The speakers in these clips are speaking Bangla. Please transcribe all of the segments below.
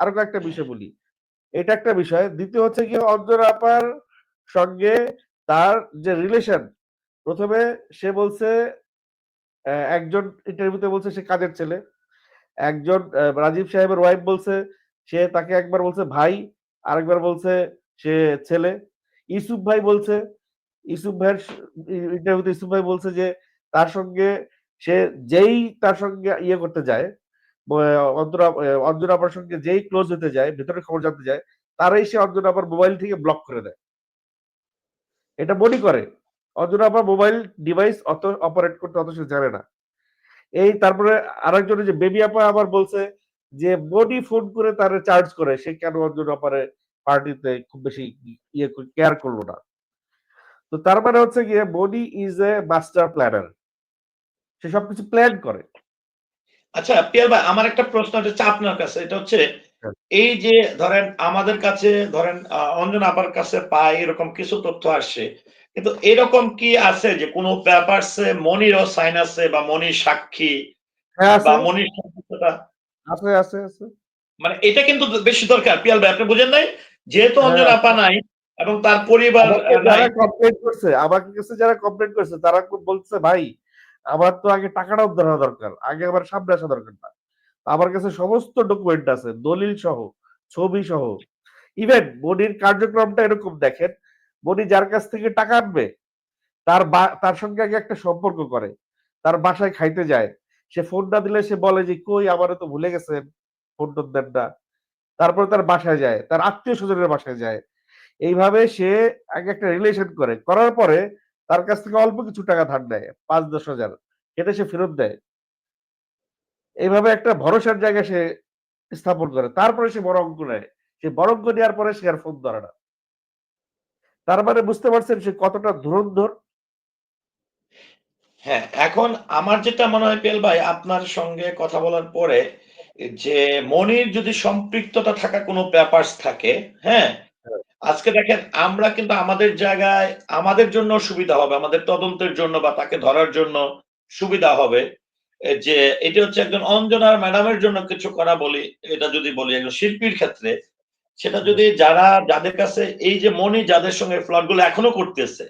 আরও কয়েকটা বিষয় বলি। এটা একটা বিষয়। দ্বিতীয় হচ্ছে কি, অঞ্জনা আপার সঙ্গে তার যে রিলেশন প্রথমে সে বলছে একজন ইন্টারভিউতে বলছে সে কাজের ছেলে। একজন রাজীব সাহেবের ওয়াইফ বলছে, সে তাকে একবার বলছে ভাই, আরেকবার বলছে সে ছেলে। ইসুফ ভাই বলছে ইসুফ ভাইয়ের ইন্টারভিউতে ইসুফ ভাই বলছে যে, তার সঙ্গে সে যেই তার সঙ্গে ইয়ে করতে যায় অঞ্জনা আপার সঙ্গে যেই ক্লোজ হতে যায় ভেতরে খবর জানতে যায়, তারাই সে অঞ্জনা আপার মোবাইল থেকে ব্লক করে দেয়। এটা মনে করে। অঞ্জনা আপার মোবাইল ডিভাইস অত অপারেট করতে অত জানে না। এই তারপরে আরেকজনের যে বেবি আপা আবার বলছে যে বডি ফোন করে তারে চার্জ করে। সে কেন অঞ্জনা আপারে পার্টিতে খুব বেশি ইয়ে কেয়ার করল না? তো তার মানে হচ্ছে গিয়ে body is a master planner সে সবকিছু প্ল্যান করে। আচ্ছা পিয়ার ভাই আমার একটা প্রশ্ন হচ্ছে আপনার কাছে। এটা হচ্ছে। এই যে ধরেন আমাদের কাছে ধরেন অঞ্জন আপার কাছে পাই এরকম কিছু তথ্য আসছে কিন্তু এরকম কি আছে যে কোনো পেপারসে মনিরও সাইন আছে বা মনির সাক্ষী হ্যাঁ বা মনির আছে আছে আছে। মানে এটা কিন্তু বেশি দরকার। পিয়াল ভাই আপনি বুঝেন নাই? যেহেতু হ্যাঁ। অঞ্জন আপা নাই এবং তার পরিবার যারা কমপ্লেন করছে আমাকে কাছে যারা কমপ্লেন করছে তারা খুব বলছে ভাই আমার তো আগে টাকাটা উদ্ধার হওয়া দরকার, আগে আমার সামনে আসা দরকার না। আমার কাছে সমস্ত ডকুমেন্ট আছে, দলিল সহ, ছবি সহ। ইভেন বনির কার্যক্রমটা এরকম দেখেন বনি যার কাছ থেকে টাকা আনবে, তার তার সঙ্গে আগে একটা সম্পর্ক করে, তার বাসায় খাইতে যায়। সে ফোন না দিলে সে বলে যে, কই আমারে তো ভুলে গেছেন ফোন টোন দেন না। তারপরে তার বাসায় যায়, তার আত্মীয় স্বজনের বাসায় যায়। এইভাবে সে আগে একটা রিলেশন করে। করার পরে তার কাছ থেকে অল্প কিছু টাকা ধার নেয়, পাঁচ দশ হাজার। সেটা সে ফেরত দেয়। এইভাবে একটা ভরসার জায়গায় সে স্থাপন করে। তারপরে সে বড় অঙ্ক নেয়। সে বড় অঙ্ক নেওয়ার পরে সে আর ফোন ধরে না। তার মানে বুঝতে পারছেন সে কতটা ধুরন্ধর? হ্যাঁ এখন আমার যেটা মনে হয় পেল ভাই, আপনার সঙ্গে কথা বলার পরে যে মনির যদি সম্পৃক্ততা থাকা কোনো ব্যাপার থাকে হ্যাঁ। আজকে দেখেন, আমরা কিন্তু আমাদের জায়গায়, আমাদের জন্য সুবিধা হবে, আমাদের তদন্তের জন্য বা তাকে ধরার জন্য সুবিধা হবে। যে, এটা হচ্ছে একজন অঞ্জনার ম্যাডামের জন্য কিছু করা বলি, এটা যদি বলি একজন শিল্পীর ক্ষেত্রে, সেটা যদি যারা, যাদের কাছে এই যে মনি যাদের সঙ্গে ফ্লডগুলো এখনও করতেছে,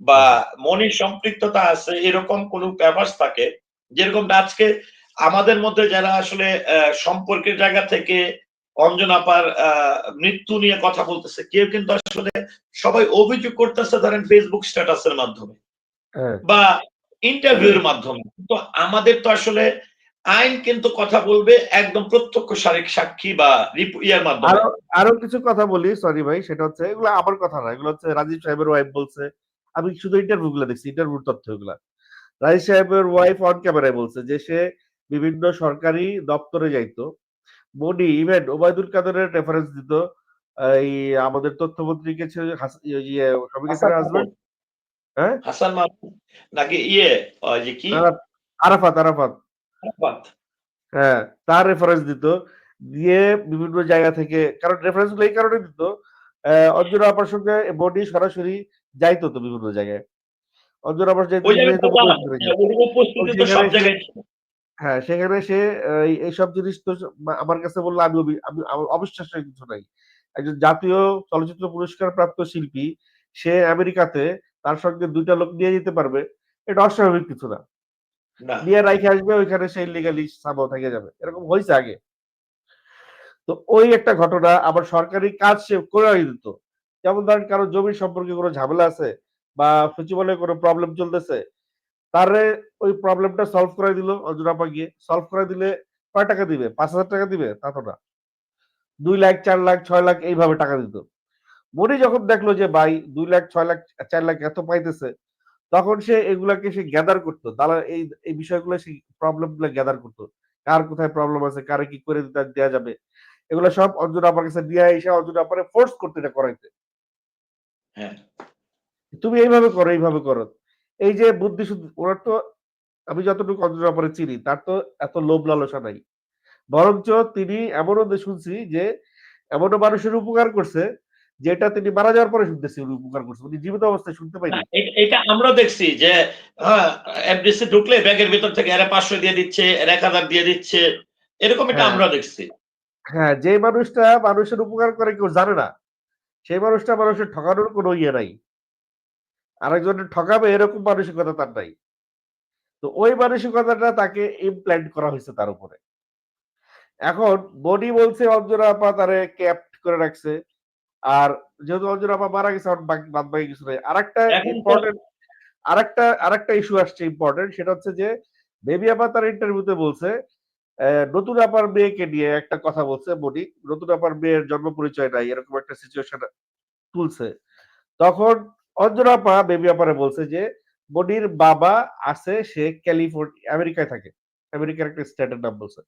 বা মনির সম্পৃক্ততা আছে, এরকম কোন ব্যাপার থাকে যেরকম আজকে আমাদের মধ্যে যারা আসলে সম্পর্কের জায়গা থেকে অঞ্জনাপার মৃত্যু নিয়ে কথা বলতেছে। কেউ কিন্তু আসলে সবাই অভিযোগ করতেছে ধরেন ফেসবুক স্ট্যাটাসের মাধ্যমে হ্যাঁ। বা ইন্টারভিউর মাধ্যমে। কিন্তু আমাদের তো আসলে আইন কিন্তু কথা বলবে একদম প্রত্যক্ষ শারীরিক সাক্ষী বা ইয়ার মাধ্যমে। আরও আরও কিছু কথা বলি সরি ভাই সেটা হচ্ছে এগুলো আমার কথা না এগুলো হচ্ছে রাজীব সাহেবের ওয়াইফ বলছে। আমি শুধু ইন্টারভিউ গুলো দেখছি ইন্টারভিউর তথ্যগুলা রাজীব সাহেবের ওয়াইফ অন ক্যামেরায় বলছে যে সে বিভিন্ন সরকারি দপ্তরে যাইতো মনি ইভেন ওবায়দুল কাদেরের রেফারেন্স দিত এই আমাদের তথ্যমন্ত্রীকে ছিল ইয়ে- ইয়ে শফিকের হাসান হাজবেন্ড হ্যাঁ? হাসান মাহমুদ নাকি ইয়ে যে কি? আরাফাত আরাফাত। আরাফাত। হ্যাঁ তার রেফারেন্স দিত। দিয়ে বিভিন্ন জায়গা থেকে কারণ রেফারেন্সগুলো এই কারণে দিত আহ, অঞ্জনা আপার সঙ্গে বডি সরাসরি যাইতো তো বিভিন্ন জায়গায়। অঞ্জনা আপার যাইতো হ্যাঁ সেখানে সে এইসব জিনিস তো আমার কাছে বলল আমি আমি কিছু নাই। একজন জাতীয় চলচ্চিত্র পুরস্কার প্রাপ্ত শিল্পী সে আমেরিকাতে তার সঙ্গে দুইটা লোক নিয়ে যেতে পারবে এটা অস্বাভাবিক কিছু না। না। নিয়ে রাইখে আসবে ওইখানে সেই লিগালি সামাও থেকে যাবে। এরকম হয়েছে আগে। তো ওই একটা ঘটনা আবার সরকারি কাজ সে করে দিত। যেমন ধরেন কারও জমি সম্পর্কে কোনো ঝামেলা আছে বা সচিবালয়ে কোনো প্রবলেম চলতেছে তারে ওই প্রবলেমটা সলভ করে দিল অঞ্জনাপা গিয়ে। সলভ করে দিলে কয় টাকা দিবে? পাঁচ হাজার টাকা দিবে? তা তো না। দুই লাখ চার লাখ ছয় লাখ এইভাবে টাকা দিত। মনি যখন দেখল যে ভাই দুই লাখ ছয় লাখ চার লাখ এত পাইতেছে তখন সে এগুলাকে সে গ্যাদার করতো। দালা এই এই বিষয়গুলো সে প্রবলেমগুলো গ্যাদার করতো। কার কোথায় প্রবলেম আছে? কারে কি করে দিতে দেওয়া যাবে? এগুলো সব অর্জুন আপার কাছে দিয়ে এসে অর্জুন আপারে ফোর্স করতে এটা করাইতে। হ্যাঁ। তুমি এইভাবে করো এইভাবে করো। এই যে বুদ্ধি শুদ্ধি ওরা তো আমি যতটুকু অর্জুন আপারে চিনি তার তো এত লোভ লালসা নাই। বরঞ্চ তিনি এমনও শুনছি যে এমনও মানুষের উপকার করছে যেটা তিনি মারা যাওয়ার পরে শুনতেছি উনি উপকার করছে উনি জীবিত অবস্থায় শুনতে পাইনি। না, এ- এটা আমরা দেখছি যে হ্যাঁ এফডিসি ঢুকলে ব্যাগের ভিতর থেকে এরা পাঁচশো দিয়ে দিচ্ছে এরা এক হাজার দিয়ে দিচ্ছে এরকম এটা হ্যাঁ। আমরা দেখছি। হ্যাঁ যে মানুষটা মানুষের উপকার করে কেউ জানে না সেই মানুষটা মানুষের ঠকানোর কোনো ইয়ে নাই। আরেকজনের ঠকাবে এরকম মানসিকতা তার নাই। তো ওই মানসিকতাটা তাকে ইমপ্ল্যান্ট করা হয়েছে তার উপরে। এখন বডি বলছে অঞ্জনা আপা তারে ক্যাপ্ট করে রাখছে। আর যেহেতু অঞ্জনা আপা মারা গেছে এখন বাকি বাদ বাকি কিছু নাই। আরেকটা ইম্পর্টেন্ট আরেকটা আরেকটা ইস্যু আসছে ইম্পর্টেন্ট সেটা হচ্ছে যে বেবি আপা তার ইন্টারভিউতে বলছে নতুন আপার মেয়েকে নিয়ে একটা কথা বলছে বডি নতুন আপার মেয়ের জন্ম পরিচয় নাই এরকম একটা সিচুয়েশন তুলছে। তখন অঞ্জনা আপা বেবি আপারে বলছে যে, বডির বাবা আছে, সে ক্যালিফোর্নিয়া আমেরিকায় থাকে। আমেরিকার একটা স্টেটের নাম বলছে।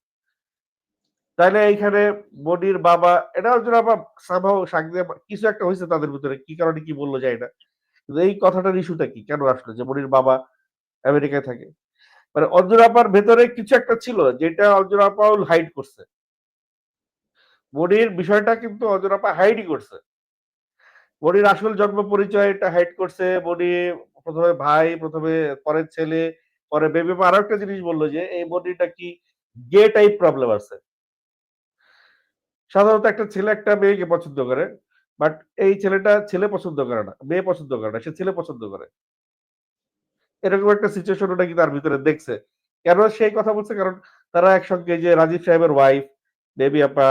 তাহলে এইখানে বডির বাবা, এটা অর্জুন আপা সামহাও শাক কিছু একটা হয়েছে তাদের ভিতরে, কি কারণে কি বলল যায় না। কিন্তু এই কথাটার ইস্যুটা কি? কেন আসলো যে বডির বাবা আমেরিকায় থাকে? মানে অর্জুন আপার ভেতরে কিছু একটা ছিল যেটা অর্জুন আপাও হাইড করছে। বডির বিষয়টা কিন্তু অর্জুন আপা হাইডই করছে। বডির আসল জন্ম পরিচয় এটা হাইড করছে। বডি প্রথমে ভাই, প্রথমে পরে ছেলে, পরে বেবি আরও একটা জিনিস বলল যে, এই বডিটা কি গে টাইপ প্রবলেম আছে। সাধারণত একটা ছেলে একটা মেয়েকে পছন্দ করে বাট এই ছেলেটা ছেলে পছন্দ করে না, মেয়ে পছন্দ করে না, সে ছেলে পছন্দ করে। এরকম একটা সিচুয়েশন ওটা কি তার ভিতরে দেখছে। কেন সেই কথা বলছে? কারণ তারা একসঙ্গে যে রাজীব সাহেবের ওয়াইফ বেবি আপা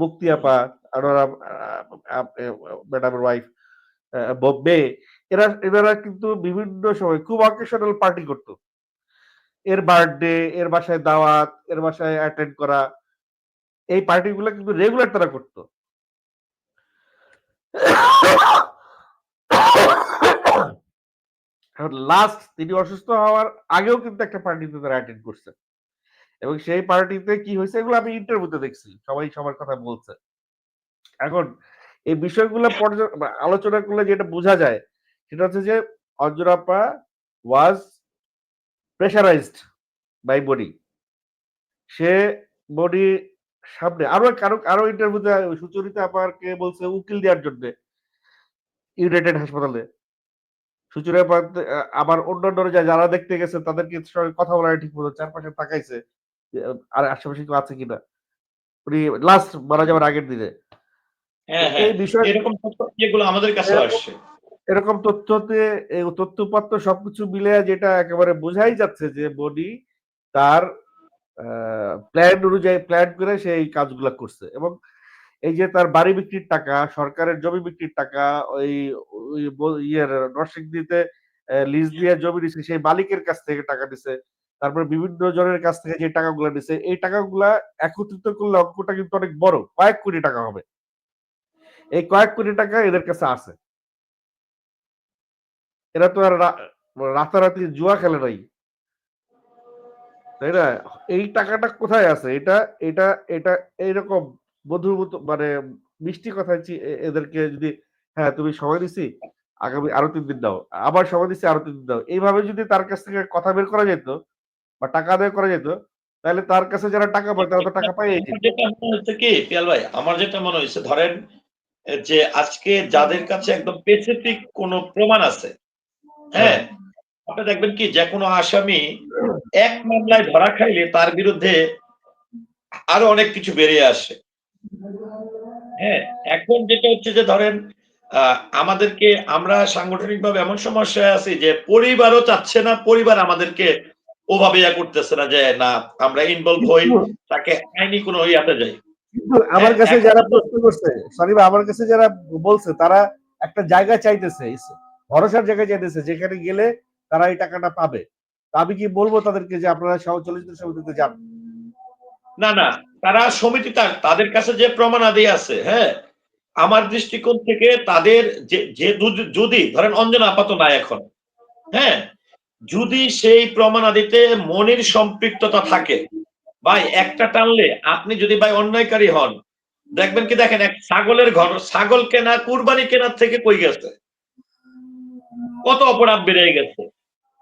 মুক্তি আপা আনোয়ারা ম্যাডামের ওয়াইফ এরা, এনারা কিন্তু বিভিন্ন সময় খুব অকেশনাল পার্টি করতো। এর বার্থডে এর বাসায় দাওয়াত, এর বাসায় অ্যাটেন্ড করা, এই পার্টিগুলো কিন্তু রেগুলার তারা করতো। লাস্ট তিনি অসুস্থ হওয়ার আগেও কিন্তু একটা পার্টিতে তারা অ্যাটেন্ড করছে। এবং সেই পার্টিতে কি হয়েছে, এগুলো আমি ইন্টারভিউতে দেখছি। সবাই সবার কথা বলছে। এখন এই বিষয়গুলো আলোচনা করলে যেটা বোঝা যায়, সেটা হচ্ছে যে অঞ্জনাপা ওয়াজ প্রেশারাইজড বাই বডি সে বডি সামনে আরও কারও, আরও ইন্টারভিউতে সুচরিতা আপাকে বলছে উকিল দেওয়ার জন্য ইউনাইটেড হাসপাতালে। সুচরিতা আবার অন্যান্য যারা দেখতে গেছে তাদেরকে সঙ্গে কথা বলা ঠিক মতো চারপাশে তাকাইছে আর আশেপাশে কেউ আছে কিনা। উনি লাস্ট মারা যাওয়ার আগের দিনে। এই বিষয় এরকম তথ্য আমাদের কাছে এরকম- আসছে। এরকম তথ্যতে তথ্যপত্র সবকিছু মিলে যেটা একেবারে বোঝাই যাচ্ছে যে বডি তার প্ল্যান অনুযায়ী প্ল্যান করে সে এই কাজগুলা করছে। এবং এই যে তার বাড়ি বিক্রির টাকা সরকারের জমি বিক্রির টাকা ওই ইয়ের নরসিংদীতে লিজ দিয়ে জমি দিছে সেই মালিকের কাছ থেকে টাকা দিছে তারপর বিভিন্ন জনের কাছ থেকে যে টাকাগুলো দিছে এই টাকাগুলা একত্রিত করলে অঙ্কটা কিন্তু অনেক বড় কয়েক কোটি টাকা হবে। এই কয়েক কোটি টাকা এদের কাছে আছে। এরা তো আর রাতারাতি জুয়া খেলে নাই। তাই না? এই টাকাটা কোথায় আছে? এটা এটা এটা এইরকম বধুর মতো মানে মিষ্টি কথায় চি- এদেরকে যদি হ্যাঁ তুমি সময় দিছি, আগামী আরও তিন দিন দাও, আবার সময় দিচ্ছি আরও তিন দিন দাও। এইভাবে যদি তার কাছ থেকে কথা বের করা যেত বা টাকা আদায় করা যেত, তাহলে তার কাছে যারা টাকা পায়, তারা তো টাকা পাই আমার যেটা মনে হচ্ছে কি, পিয়াল ভাই, আমার যেটা মনে হয়েছে ধরেন যে আজকে যাদের কাছে একদম স্পেসিফিক কোনো প্রমাণ আছে হ্যাঁ? আপনি দেখবেন কি, যে কোনো আসামি এক মামলায় ধরা খাইলে তার বিরুদ্ধে আরও অনেক কিছু বেরিয়ে আসে। হ্যাঁ এখন যেটা হচ্ছে যে ধরেন আমাদেরকে আমরা সাংগঠনিকভাবে এমন সমস্যায় আছি যে পরিবারও চাচ্ছে না, পরিবার আমাদেরকে ওভাবে ইয়া করতেছে না যে, না, আমরা ইনভলভ হই, তাকে আইনি কোনো ইয়াতে যাই। কিন্তু আমার কাছে যারা প্রশ্ন করছে সরি আমার কাছে যারা বলছে তারা একটা জায়গা চাইতেছে ভরসার জায়গায় চাইতেছে যেখানে গেলে তারা এই টাকাটা পাবে। আমি কি বলব তাদেরকে যে আপনারা চলচ্চিত্র সমিতিতে যান? না না তারা সমিতি তাদের কাছে যে প্রমাণাদি আছে হ্যাঁ আমার দৃষ্টিকোণ থেকে তাদের যে যে যদি ধরেন অঞ্জনা আপাত নাই এখন হ্যাঁ যদি সেই প্রমাণাদিতে মনির সম্পৃক্ততা থাকে ভাই একটা টানলে আপনি যদি ভাই অন্যায়কারী হন দেখবেন কি দেখেন এক ছাগলের ঘর ছাগল কেনা কুরবানি কেনার থেকে কই গেছে? কত অপরাধ বেড়ে গেছে।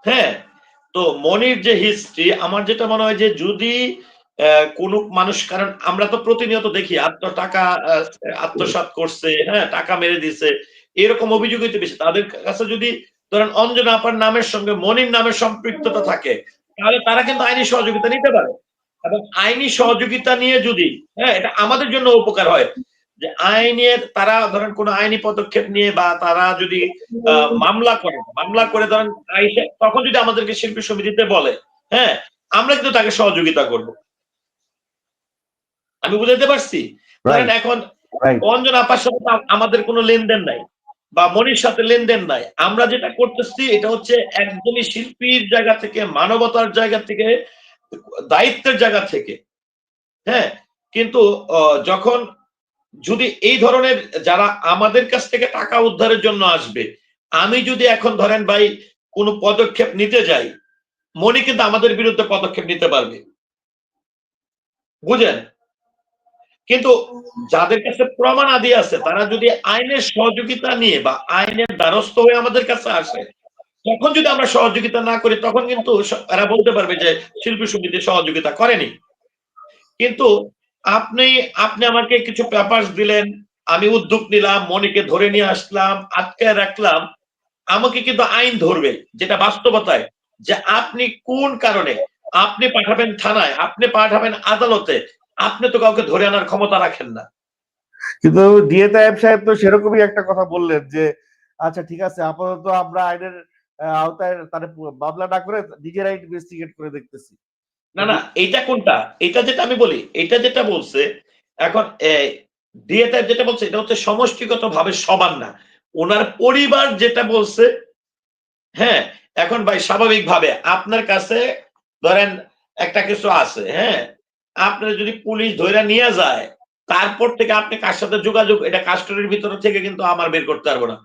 হ্যাঁ তো মনির যে হিস্ট্রি আমার যেটা মনে হয় যে যদি কোন মানুষ কারণ আমরা তো প্রতিনিয়ত দেখি আত্ম টাকা আহ, আত্মসাৎ করছে হ্যাঁ টাকা মেরে দিছে এরকম অভিযোগ হইতে বেশি। তাদের কাছে যদি ধরেন অঞ্জনা আপার নামের সঙ্গে মনির নামের সম্পৃক্ততা থাকে তাহলে তারা কিন্তু আইনি সহযোগিতা নিতে পারে। এবং আইনি সহযোগিতা নিয়ে যদি হ্যাঁ এটা আমাদের জন্য উপকার হয়। যে আইনের তারা ধরেন কোনো আইনি পদক্ষেপ নিয়ে বা তারা যদি মামলা করে মামলা করে ধরেন তখন যদি আমাদেরকে শিল্পী সমিতিতে বলে হ্যাঁ আমরা কিন্তু তাকে সহযোগিতা করব। আমি বুঝাতে পারছি? ধরেন এখন অঞ্জন আপার সাথে আমাদের কোনো লেনদেন নাই বা মনির সাথে লেনদেন নাই। আমরা যেটা করতেছি এটা হচ্ছে একদমই শিল্পীর জায়গা থেকে মানবতার জায়গা থেকে দায়িত্বের জায়গা থেকে। হ্যাঁ কিন্তু যখন যদি এই ধরনের যারা আমাদের কাছ থেকে টাকা উদ্ধারের জন্য আসবে, আমি যদি এখন ধরেন ভাই কোনো পদক্ষেপ নিতে যাই, মনি কিন্তু আমাদের বিরুদ্ধে পদক্ষেপ নিতে পারবে। বুঝেন কিন্তু যাদের কাছে প্রমাণ আদি আছে, তারা যদি আইনের সহযোগিতা নিয়ে বা আইনের দ্বারস্থ হয়ে আমাদের কাছে আসে তখন যদি আমরা সহযোগিতা না করি, তখন কিন্তু এরা বলতে পারবে যে শিল্পী সমিতি সহযোগিতা করেনি। কিন্তু আপনি আপনি আমাকে কিছু পেপার দিলেন, আমি উদ্যোগ নিলাম, মনিকে ধরে নিয়ে আসলাম, আটকে রাখলাম। আমাকে কিন্তু আইন ধরবে, যেটা বাস্তবতায়, যে আপনি কোন কারণে, আপনি পাঠাবেন থানায়, আপনি পাঠাবেন আদালতে, আপনি তো কাউকে ধরে আনার ক্ষমতা রাখেন না। কিন্তু ডিএ তাইব সাহেব তো সেরকমই একটা কথা বললেন যে আচ্ছা ঠিক আছে, আপাতত আমরা আইনের আওতায় তার মামলা না করে নিজেরাই ইনভেস্টিগেট করে দেখতেছি। না না, এইটা কোনটা? এটা যেটা আমি বলি এটা যেটা বলছে, এখন ডিএটা যেটা বলছে, এটা হচ্ছে সমষ্টিগত ভাবে সমান না। ওনার পরিবার যেটা বলছে হ্যাঁ এখন ভাই স্বাভাবিক ভাবে আপনার কাছে ধরেন একটা কিছু আছে হ্যাঁ আপনার যদি পুলিশ ধরে নিয়ে যায়, তারপর থেকে আপনি কার সাথে যোগাযোগ, এটা কাস্টডির ভিতরে থেকে কিন্তু আমার বের করতে পারব না।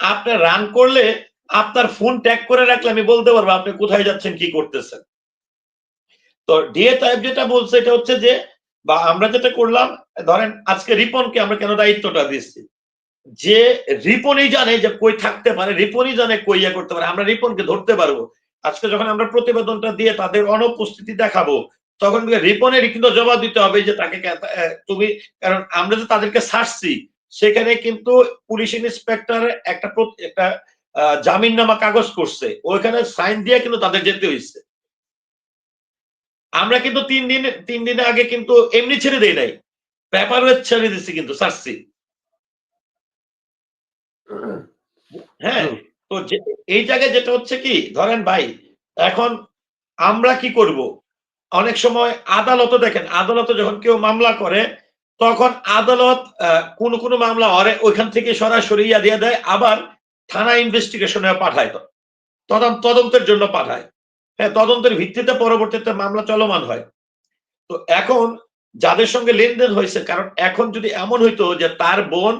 আপনি রান করলে আপনার ফোন ট্যাগ করে রাখলে আমি বলতে পারব আপনি কোথায় যাচ্ছেন, কি করতেছেন। তো ডিএ টাইপ যেটা বলছে, এটা হচ্ছে যে, বা আমরা যেটা করলাম, ধরেন আজকে রিপনকে আমরা কেন দায়িত্বটা দিচ্ছি? যে রিপনই জানে যে কই থাকতে পারে, রিপনই জানে কই ইয়ে করতে পারে, আমরা রিপনকে ধরতে পারব। আজকে যখন আমরা প্রতিবেদনটা দিয়ে তাদের অনুপস্থিতি দেখাবো, তখন রিপনের কিন্তু জবাব দিতে হবে যে তাকে তুমি, কারণ আমরা যে তাদেরকে ছাড়ছি সেখানে কিন্তু পুলিশ ইন্সপেক্টর একটা একটা জামিন নামা কাগজ করছে। ওইখানে সাইন দিয়ে কিন্তু তাদের যেতে হয়েছে। আমরা কিন্তু তিন দিন তিন দিন আগে কিন্তু এমনি ছেড়ে দেই নাই। পেপার ছেড়ে দিচ্ছি কিন্তু ছাড়ছি হ্যাঁ তো এই জায়গায় যেটা হচ্ছে কি ধরেন ভাই এখন আমরা কি করব? অনেক সময় আদালতও দেখেন আদালতে যখন কেউ মামলা করে তখন আদালত আহ, কোন কোন মামলা অরে ওইখান থেকে সরাসরি ইয়া দিয়ে দেয় আবার থানা ইনভেস্টিগেশনে পাঠায় তো। তদন্ত তদন্তের জন্য পাঠায়। হ্যাঁ তদন্তের ভিত্তিতে পরবর্তীতে মামলা চলমান হয়। তো এখন যাদের সঙ্গে লেনদেন হয়েছে, কারণ এখন যদি এমন হইতো যে তার বোন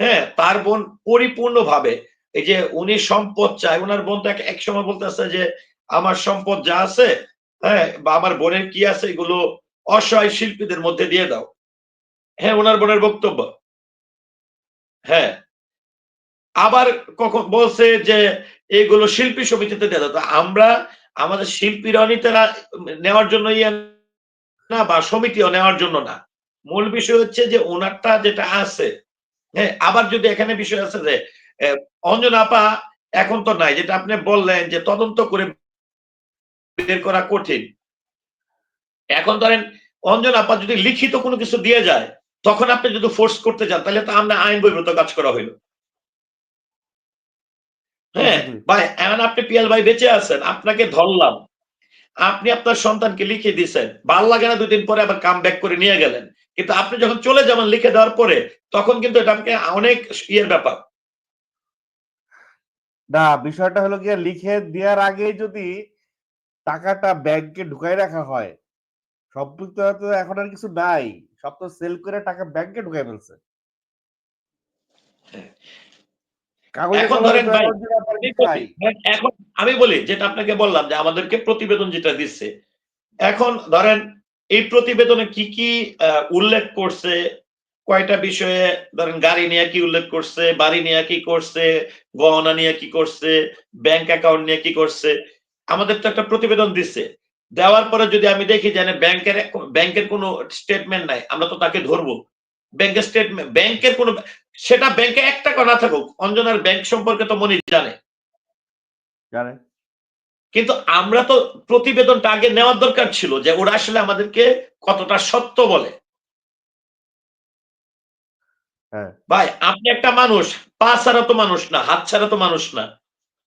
হ্যাঁ তার বোন পরিপূর্ণভাবে এই যে উনি সম্পদ চায় ওনার বোন তাকে এক সময় বলতেছে যে, আমার সম্পদ যা আছে হ্যাঁ বা আমার বোনের কি আছে, এগুলো অসহায় শিল্পীদের মধ্যে দিয়ে দাও। হ্যাঁ ওনার বোনের বক্তব্য। হ্যাঁ আবার কখন বলছে যে এগুলো শিল্পী সমিতিতে দিয়ে দাও তো আমরা আমাদের শিল্পীরা নিতে নেওয়ার জন্য ইয়ে না বা সমিতিও নেওয়ার জন্য না। মূল বিষয় হচ্ছে যে ওনারটা যেটা আছে হ্যাঁ আবার যদি এখানে বিষয় আছে যে আহ, অঞ্জন আপা এখন তো নাই যেটা আপনি বললেন যে তদন্ত করে বের করা কঠিন। এখন ধরেন অঞ্জন আপা যদি লিখিত কোনো কিছু দিয়ে যায় তখন আপনি যদি ফোর্স করতে চান তাহলে তো আমরা আইন বহির্ভূত কাজ করা হইল। হ্যাঁ ভাই এমন আপনি পিয়াল ভাই বেঁচে আছেন আপনাকে ধরলাম। আপনি আপনার সন্তানকে লিখে দিয়েছেন ভালো লাগে না দুদিন পরে আবার কাম ব্যাক করে নিয়ে গেলেন। কিন্তু আপনি যখন চলে যাবেন লিখে দেওয়ার পরে তখন কিন্তু এটা অনেক ইয়ের ব্যাপার। না বিষয়টা হলো গিয়ে লিখে দেওয়ার আগে যদি টাকাটা ব্যাংকে ঢুকাই রাখা হয় সম্পৃক্ত তো এখন আর কিছু নাই। সব তো সেল করে টাকা ব্যাংকে ঢুকাই ফেলছে। কাগজে এখন ধরেন ভাই, আমি বলি যেটা আপনাকে বললাম যে আমাদেরকে প্রতিবেদন যেটা দিচ্ছে এখন ধরেন এই প্রতিবেদনে কি কি উল্লেখ করছে কয়টা বিষয়ে ধরেন গাড়ি নিয়ে কি উল্লেখ করছে বাড়ি নিয়ে কি করছে গহনা নিয়ে কি করছে ব্যাংক অ্যাকাউন্ট নিয়ে কি করছে আমাদের তো একটা প্রতিবেদন দিচ্ছে। দেওয়ার পরে যদি আমি দেখি যে ব্যাংকের ব্যাংকের কোনো স্টেটমেন্ট নাই আমরা তো তাকে ধরবো। ব্যাংকের স্টেটমেন্ট ব্যাংকের কোনো সেটা ব্যাংকে এক টাকা না থাকুক অঞ্জনার ব্যাংক সম্পর্কে তো মনি জানে। জানে। কিন্তু আমরা তো প্রতিবেদনটা আগে নেওয়ার দরকার ছিল যে ওরা আসলে আমাদেরকে কতটা সত্য বলে। হ্যাঁ। ভাই আপনি একটা মানুষ পা ছাড়া তো মানুষ না হাত ছাড়া তো মানুষ না।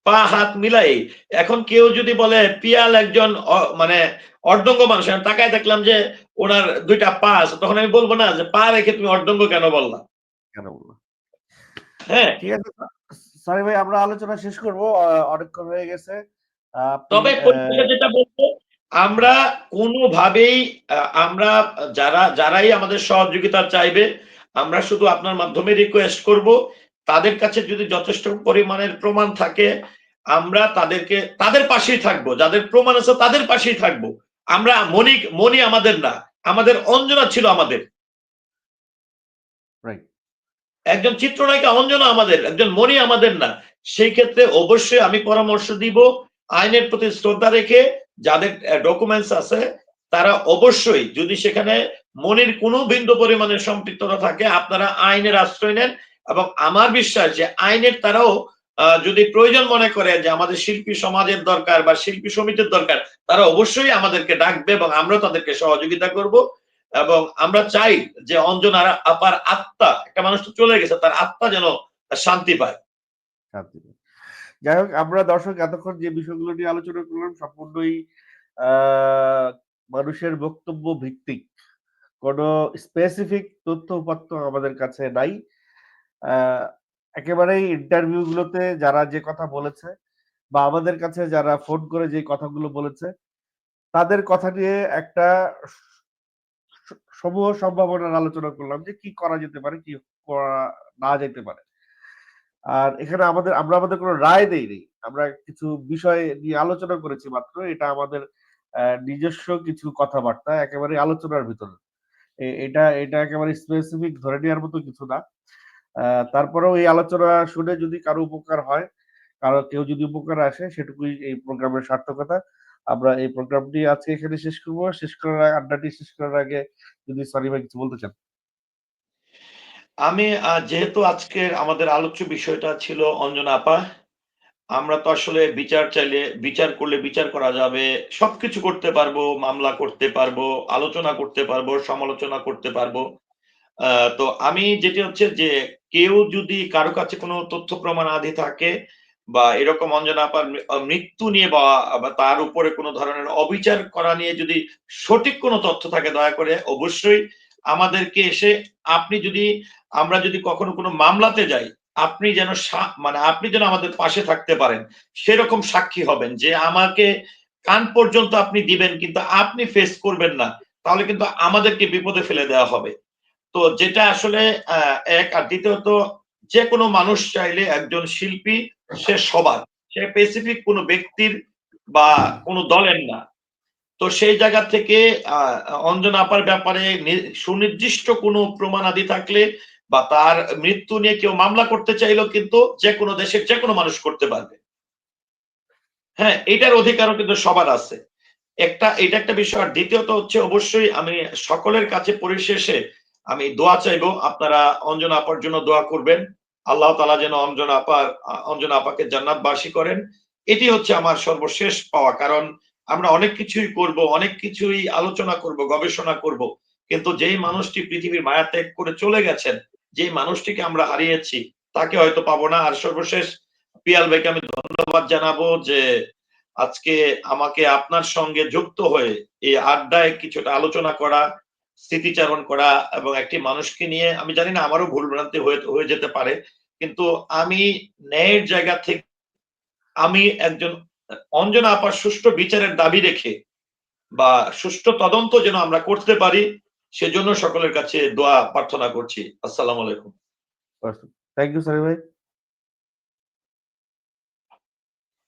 পা হাত মিলাই। এখন কেউ যদি বলে পিয়াল একজন মানে অর্ধঙ্গ মানুষ আমি তাকায় দেখলাম যে ওনার দুইটা পা আছে তখন আমি বলব না যে পা রেখে তুমি অর্ধঙ্গ কেন বললা? কেন বলব হ্যাঁ। ঠিক আছে সরি ভাই আমরা আলোচনা শেষ করব অনেকক্ষণ হয়ে গেছে। তবে যেটা বলব আমরা কোনোভাবেই আমরা যারা যারাই আমাদের সহযোগিতা চাইবে আমরা শুধু আপনার মাধ্যমে রিকোয়েস্ট করব। তাদের কাছে যদি যথেষ্ট পরিমাণের প্রমাণ থাকে আমরা তাদেরকে তাদের পাশেই থাকব। যাদের প্রমাণ আছে তাদের পাশেই থাকব। আমরা মনি মনি আমাদের না আমাদের অঞ্জনা ছিল আমাদের। Right. একজন চিত্রনায়িকা অঞ্জনা আমাদের, একজন মনি আমাদের না। সেই ক্ষেত্রে অবশ্যই আমি পরামর্শ দিব, আইনের প্রতি শ্রদ্ধা রেখে যাদের ডকুমেন্টস আছে, তারা অবশ্যই যদি সেখানে মনির কোনো বিন্দু পরিমাণের সম্পৃক্ততা থাকে, আপনারা আইনের আশ্রয় নেন এবং আমার বিশ্বাস যে আইনের তারাও যদি প্রয়োজন মনে করে যে আমাদের শিল্পী সমাজের দরকার বা শিল্পী সমিতির দরকার, তারা অবশ্যই আমাদেরকে ডাকবে এবং আমরাও তাদেরকে সহযোগিতা করব। এবং আমরা চাই যে অঞ্জনার আপার আত্মা, একটা মানুষ তো চলে গেছে, তার আত্মা যেন শান্তি পায়। শান্তি নেই। যাই হোক, আমরা দর্শক এতক্ষণ যে বিষয়গুলো নিয়ে আলোচনা করলাম, সম্পূর্ণই মানুষের বক্তব্য ভিত্তিক। কোনো স্পেসিফিক তথ্য উপাত্ত আমাদের কাছে নাই। একেবারেই ইন্টারভিউ গুলোতে যারা যে কথা বলেছে বা আমাদের কাছে যারা ফোন করে যে কথাগুলো বলেছে, তাদের কথা নিয়ে একটা সমূহ সম্ভাবনার আলোচনা করলাম যে কি করা যেতে পারে, কি করা না যেতে পারে। আর এখানে আমাদের, আমরা আমাদের কোনো রায় দেইনি আমরা কিছু বিষয় নিয়ে আলোচনা করেছি মাত্র, এটা আমাদের নিজস্ব কিছু কথাবার্তা একেবারে আলোচনার ভিতরে। এটা এটা একেবারে স্পেসিফিক ধরে নেওয়ার মতো কিছু না। তারপরেও এই আলোচনা শুনে যদি কারও উপকার হয়, কারও কেউ যদি উপকার আসে, সেটুকুই এই প্রোগ্রামের সার্থকতা। আমরা এই প্রোগ্রামটি আজকে এখানে শেষ করব। শেষ করার আগে আড্ডাটি শেষ করার আগে যদি সরি ভাই কিছু বলতে চান। আমি যেহেতু আজকের আমাদের আলোচ্য বিষয়টা ছিল অঞ্জনা আপা, আমরা তো আসলে বিচার চাইলে, বিচার করলে বিচার করা যাবে, সবকিছু করতে পারব, মামলা করতে পারব, আলোচনা করতে পারব, সমালোচনা করতে পারব। তো আমি যেটি হচ্ছে যে, কেউ যদি কারও কাছে কোনো তথ্য প্রমাণ আদি থাকে বা এরকম অঞ্জনা আপার মৃত্যু নিয়ে বা তার উপরে কোনো ধরনের অবিচার করা নিয়ে যদি সঠিক কোনো তথ্য থাকে, দয়া করে অবশ্যই আমাদেরকে এসে আপনি যদি, আমরা যদি কখনো কোনো মামলাতে যাই, আপনি যেন মানে আপনি যেন আমাদের পাশে থাকতে পারেন, সেরকম সাক্ষী হবেন যে আমাকে কান পর্যন্ত আপনি দিবেন, কিন্তু আপনি ফেস করবেন না, তাহলে কিন্তু আমাদেরকে বিপদে ফেলে দেওয়া হবে। তো যেটা আসলে এক আর দ্বিতীয়ত, যে কোনো মানুষ চাইলে একজন শিল্পী সে সবার, সে স্পেসিফিক কোনো ব্যক্তির বা কোনো দলের না। তো সেই জায়গা থেকে অঞ্জনা আপার ব্যাপারে সুনির্দিষ্ট কোনো প্রমাণ আদি থাকলে বা তার মৃত্যু নিয়ে কেউ মামলা করতে চাইলেও কিন্তু যে কোনো দেশের যে কোনো মানুষ করতে পারবে। হ্যাঁ এটার অধিকারও কিন্তু সবার আছে। একটা এটা একটা বিষয়। আর দ্বিতীয়ত হচ্ছে অবশ্যই আমি সকলের কাছে পরিশেষে আমি দোয়া চাইব। আপনারা অঞ্জন আপার জন্য দোয়া করবেন। আল্লাহ তালা যেন অঞ্জনা আপার অঞ্জনা আপাকে জান্নাত জান্নাতবাসী করেন। এটি হচ্ছে আমার সর্বশেষ পাওয়া, কারণ আমরা অনেক কিছুই করব, অনেক কিছুই আলোচনা করব, গবেষণা করব, কিন্তু যেই মানুষটি পৃথিবীর মায়া ত্যাগ করে চলে গেছেন, যেই মানুষটিকে আমরা হারিয়েছি, তাকে হয়তো পাবো না। আর সর্বশেষ, পিয়াল ভাইকে আমি ধন্যবাদ জানাব যে আজকে আমাকে আপনার সঙ্গে যুক্ত হয়ে এই আড্ডায় কিছুটা আলোচনা করা স্মৃতিচারণ করা এবং একটি মানুষকে নিয়ে, আমি জানি না, আমারও ভুল ভ্রান্তি হয়ে যেতে পারে, কিন্তু আমি ন্যায়ের জায়গা থেকে, আমি একজন, অঞ্জনা আপার সুষ্ঠু বিচারের দাবি রেখে বা সুষ্ঠু তদন্ত যেন আমরা করতে পারি, সেজন্য সকলের কাছে দোয়া প্রার্থনা করছি। আসসালাম আলাইকুম। থ্যাংক ইউ সরি ভাই।